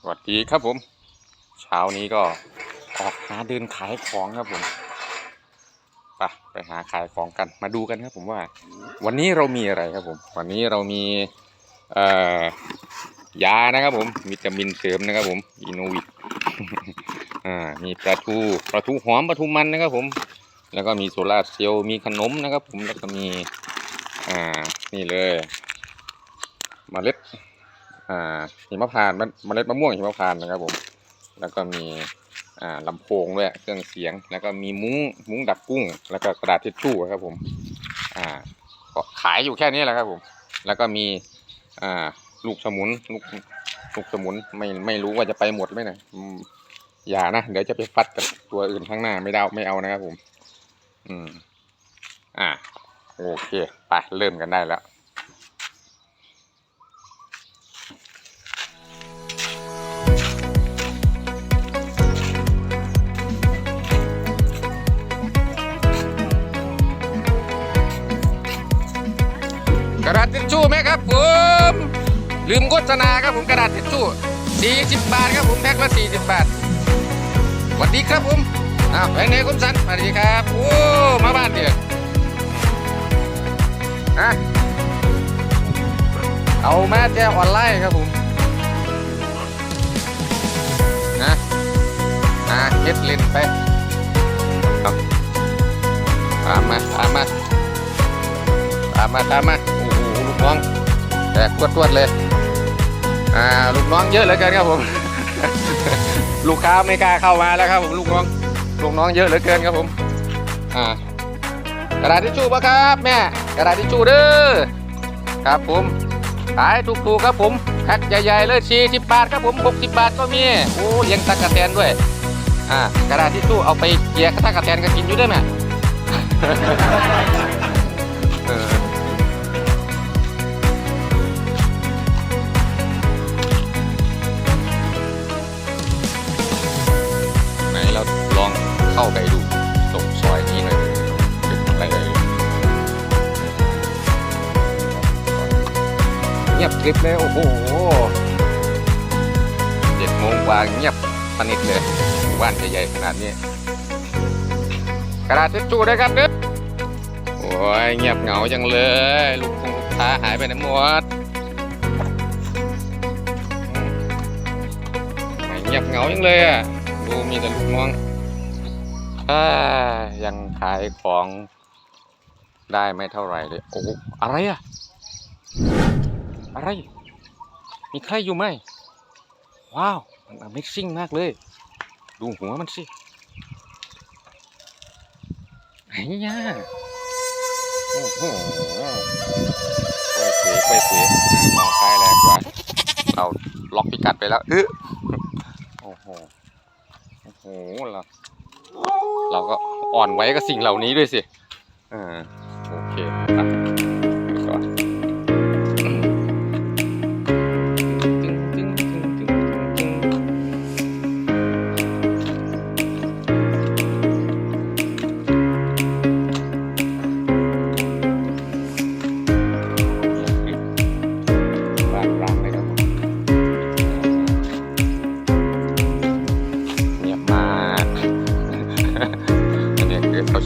สวัสดีครับผม เช้านี้ก็ออกหาเดินขายของครับผมไปไปหาขายของกันมาดูกันครับผมว่า วันนี้เรามีอะไรครับผม วันนี้เรามีเอ่อยานะครับผมวิตามินเสริมนะครับผมอินวิทอ่ามีปลาทูปลาทูหอมปลาทูมันนะครับผม แล้วก็มีโซลาร์เซลล์มีขนมนะครับผมแล้วก็มีอ่านี่เลยเมล็ด อ่าหิมพานต์เมล็ดมะม่วงหิมพานต์นะครับผม แล้วก็มีอ่าลำโพงด้วยเครื่องเสียง แล้วก็มีมุ้งมุ้งดักกุ้ง แล้วก็กระดาษทิชชู่ครับผมอ่าก็ขายอยู่แค่นี้แหละครับผม แล้วก็มีอ่าลูกสมุนลูกลูกสมุนไม่ไม่รู้ว่าจะไปหมดไหมนะอืมอย่านะเดี๋ยวจะไปฟัดกับตัวอื่นข้างหน้าไม่ได้ไม่เอานะครับผม อืม อ่า โอเค ไป เริ่มกันได้แล้ว ทิชชู่ไหมครับผมลืมโฆษณาครับผมกระดาษทิชชู่40 บาทครับผมแพ็คละ40 บาทสวัสดีครับผมอ้าวแพงไหนคุณสันสวัสดีครับโอ้มาบ้านเดียวฮะเอาแม่แจ้ออนไลน์ครับผมนะอ่าเก็ตเลนไปตามมาตามมาตามมาตามมา น้องแตกตวดๆเลย อ่าลูกน้องเยอะเหลือเกินครับผม ลูกค้าไม่กล้าเข้ามาแล้วครับผมลูกน้อง ลูกน้องเยอะเหลือเกินครับผม อ่ากระดาษทิชชู่ปะครับแม่กระดาษทิชชู่เด้อครับผมขายถูกๆครับผมแพ็คใหญ่ๆเลย40บาทครับผม60บาทก็มีโอ้เลี้ยงตะกะแตนด้วยอ่ากระดาษทิชชู่เอาไปเกียร์ตะกะแตนก็กินอยู่ด้วยแม่ เข้าไปดูตรงซอยนี้หน่อยเป็นอะไรเลยเงียบกริบเลยโอ้โหเจ็ดโมงกว่าเงียบสนิทเลยหมู่บ้านใหญ่ๆขนาดนี้กระดาษทิชชู่ด้วยครับเด้อโอ้ยเงียบเหงาจังเลย ลูกคงลูกค้าหายไปไหนหมดไม่เงียบเหงาจังเลยอะดูมีแต่ลูกน้อง ยังขายของได้ไม่เท่าไหร่เลย โอ้อะไรอะอะไร มีใครอยู่ไหม ว้าว มัน Amazing มากเลย ดูหัวมันสิไอ้ย่าโอ้โหไปเสียไปเสียมองซ้ายแรงกว่า เราล็อกพิกัดไปแล้วเออโอ้โห โอ้โหเรา เราก็อ่อนไว้กับสิ่งเหล่านี้ด้วยสิอ่าโอเคอะ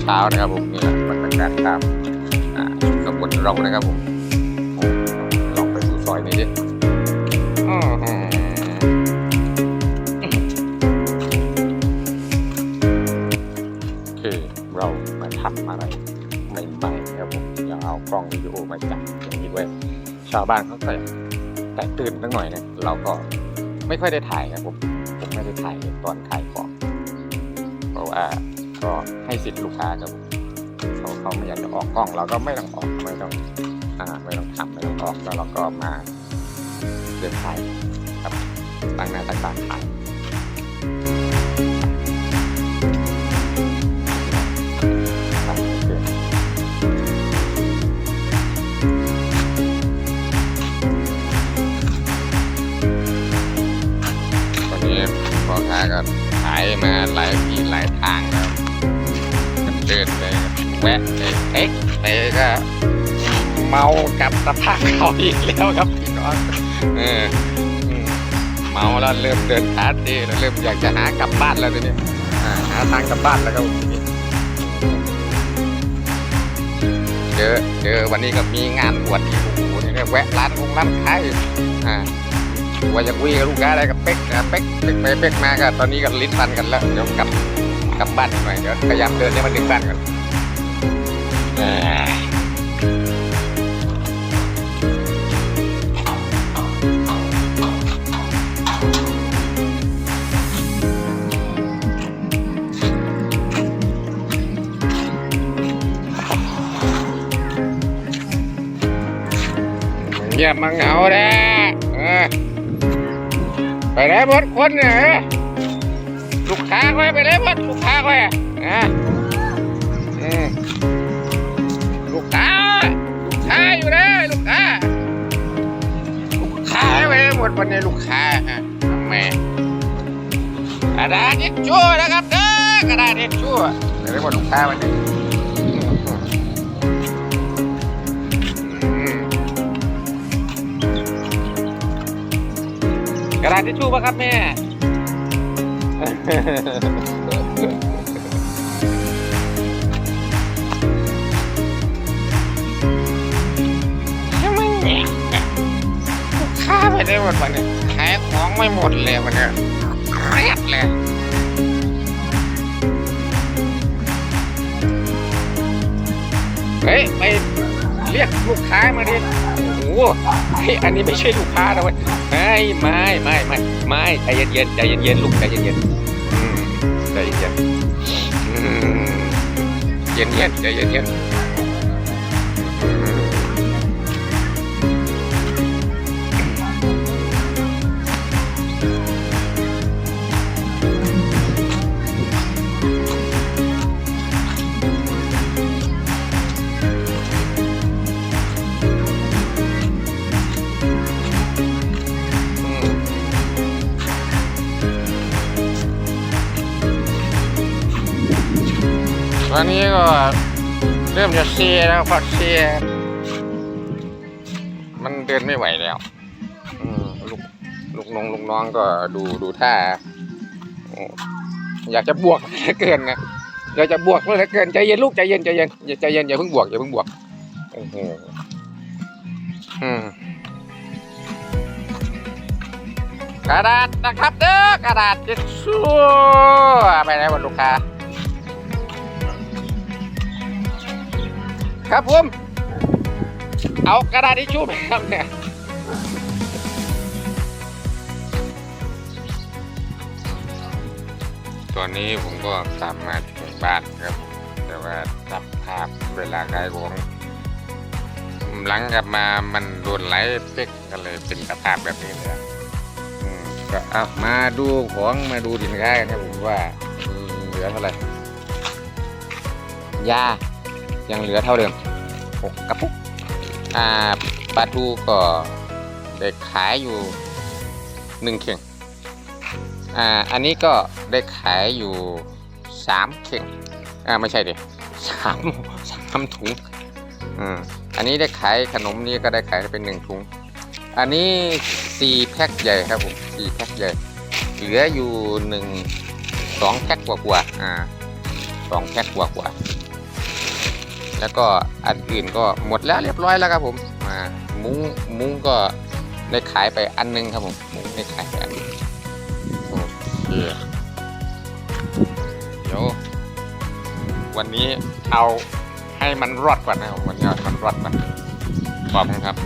เช้านะครับผมนี่แหละบรรยากาศตามอ่าตำบลเรานะครับผมลองไปดูซอยนี้ดิอื้อหือคือเรามาทำอะไรใหม่ๆครับผมอย่าเอากล้องวิดีโอมาจับอย่างนี้ไว้ชาวบ้านเขาแต่แต่ตื่นตั้งหน่อยเนี่ยเราก็ไม่ค่อยได้ถ่ายครับผมผมไม่ได้ถ่ายตอนขายของเพราะว่า ก็ให้สิทธิ์ลูกค้าครับเขาเขาไม่อยากจะออกกล้องเราก็ไม่ต้องออกไม่ต้องอ่าไม่ต้องทำไม่ต้องออกแล้วเราก็มาเดินขายครับตั้งหน้าตั้งตาขายครับตอนนี้พ่อค้าก็ขายมาหลายที่หลายทางแล้ว นไปแวะไปเอ๊ะก็เมากับสภาพเขาอีกแล้วครับพี่น้องเออเมาแล้วเริ่มเดินขาเต้แล้วเริ่มอยากจะหากลับบ้านแล้วทีนี้หาทางกลับบ้านแล้วครับเจอเจอวันนี้ก็มีงานบวชอีกโอ้โหนี่แวะร้านคงร้านค้าอยู่อ่าว่าจะคุยกับลูกค้าอะไรกับเป๊กนะเป๊กเป๊กไปเป๊กมาก็ตอนนี้ก็ลิ้นพันกันแล้วเดี๋ยวกลับ กลับบ้านหน่อยเดี๋ยวพยายามเดินให้มันถึงบ้านก่อนอ่าบมาเหงาแด้อไปได้หมดคนเนี่ย ลูกค้าค่อยไปได้หมดลูกค้าค่อยอะอะลูกค้า ลูกค้าอยู่เด้อลูกค้า ลูกค้าไปหมดวันนี้ลูกค้าอะทำไมกระดาษทิชชู่นะครับเด้อกระดาษทิชชู่ไปได้หมดลูกค้าวันนี้กระดาษทิชชู่ป่ะครับแม่ ทำไมเนี่ยลูกค้าไปได้หมดวันนี้ขายของไม่หมดเลยวันนี้เครียดเลยเฮ้ยไปเรียกลูกค้ามาดิโอ้โหเฮ้ยอันนี้ไม่ใช่ลูกค้านะเว้ยไม่ไม่ไม่ไม่ไม่ใจเย็นๆใจเย็นๆลูกใจเย็นๆ ใจเย็นเย็นเย็นใจเย็นเย็น ตอนนี้ก็เริ่มจะเซียแล้วพอเซียมันเดินไม่ไหวแล้วลูกลูกน้องลูกน้องก็ดูดูท่าอยากจะบวกเหลือเกินนะอยากจะบวกเหลือเกินใจเย็นลูกใจเย็นใจเย็นอย่าใจเย็นอย่าเพิ่งบวกอย่าเพิ่งบวกโอ้โหอืมกระดาษนะครับเด้อกระดาษทิชชู่ไปไหนหมดลูกค้า ครับผม เอากระดาษทิชชู่ไปครับเนี่ยตอนนี้ผมก็กลับมาถึงบ้านครับ แต่ว่าจับภาพเวลาขายของหลังกลับมามันโดนไหลเป๊กก็เลยเป็นสภาพแบบนี้เลยก็เอามาดูของมาดูสินค้ากันครับผมว่าเหลือเท่าไหร่ยา ยังเหลือเท่าเดิมหกกระปุกอ่าปลาทูก็ได้ขายอยู่หนึ่งเข่งอ่าอันนี้ก็ได้ขายอยู่สามเข่งอ่าไม่ใช่ดิสามสามถุงอืมอันนี้ได้ขายขนมนี้ก็ได้ขายเป็นหนึ่งถุง อันนี้สี่แพ็คใหญ่ครับผมสี่แพ็คใหญ่เหลืออยู่หนึ่งสองแพ็คกว่ากว่าๆอ่าสองแพ็คกว่ากว่าๆ แล้วก็อันอื่นก็หมดแล้วเรียบร้อยแล้วครับผมมามุ้งมุ้งก็ได้ขายไปอันหนึงครับผมมุ้งได้ขายไปอันนึงโอเคเดี๋ยววันนี้เอาให้มันรอดก่อนนะครับวันนี้เอาให้มันรอดก่อนขอบคุณครับ